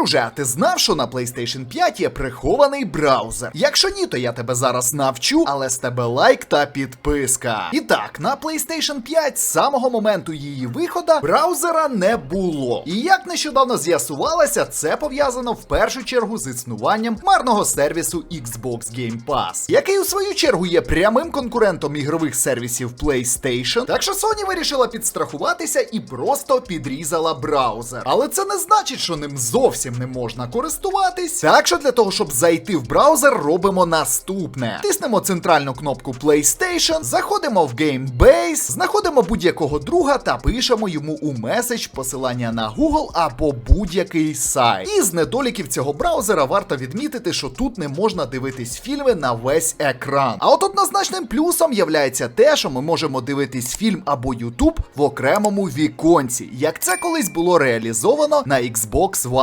друже, а ти знав, що на PlayStation 5 є прихований браузер? Якщо ні, то я тебе зараз навчу, але з тебе лайк та підписка. І так, на PlayStation 5 з самого моменту її виходу браузера не було. І як нещодавно з'ясувалося, це пов'язано в першу чергу з існуванням марного сервісу Xbox Game Pass, який у свою чергу є прямим конкурентом ігрових сервісів PlayStation. Так що Sony вирішила підстрахуватися і просто підрізала браузер. Але це не значить, що ним зовсім не можна користуватись. Так що для того, щоб зайти в браузер, робимо наступне: тиснемо центральну кнопку PlayStation, заходимо в GameBase, знаходимо будь-якого друга та пишемо йому у меседж посилання на Google або будь-який сайт. І з недоліків цього браузера варто відмітити, що тут не можна дивитись фільми на весь екран. А от однозначним плюсом являється те, що ми можемо дивитись фільм або YouTube в окремому віконці, як це колись було реалізовано на Xbox One.